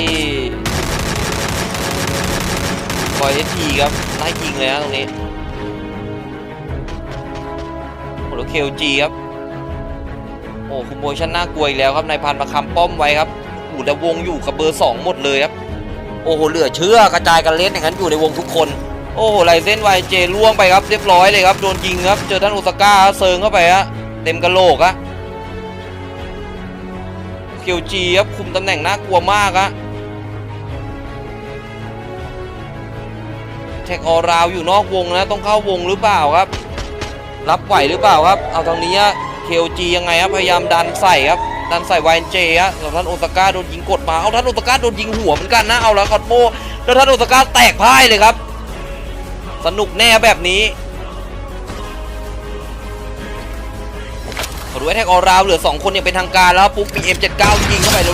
ที่บอยเอทีครับไล่ยิงเลยนะตรงนี้โอ้แล้วเคลจีครับโอ้คุมโพชั่นน่ากลัวอีกแล้วครับนายพันมาคำป้อมไว้ครับโอ้แต่วงอยู่กับเบอร์สองหมดเลยครับโอ้โหเหลือเชื่อกระจายกันเล่นอย่างนั้นอยู่ในวงทุกคน โอ้โหไลเซนไวเจล่วงไปครับเรียบร้อยเลยครับโดนยิงครับเจอท่านโอซาก้าเซิงเข้าไปฮะเต็มกระโหลกอะเคียวจีครับคุมตำแหน่งน่ากลัวมากอะ ท็กออราวอยู่นอกวงนะต้องเข้าวงหรือเปล่าครับ รับไหวหรือเปล่าครับ เอาทางนี้เคลจียังไงครับพยายามดันใส่ครับ ดันใส่วายเจฮะแล้วท่านโอซาก้าโดนยิงกดมาเอาท่านโอซาก้าโดนยิงหัวเหมือนกันนะเอาแล้วคอตโมแล้วท่านโอซาก้าแตกพ่ายเลยครับ สนุกแน่แบบนี้ขอดูไอ้แท็กออราวเหลือ 2 คนอย่างเป็นทางการแล้วครับปุ๊บมี M79 ยิงเข้าไปแล้ว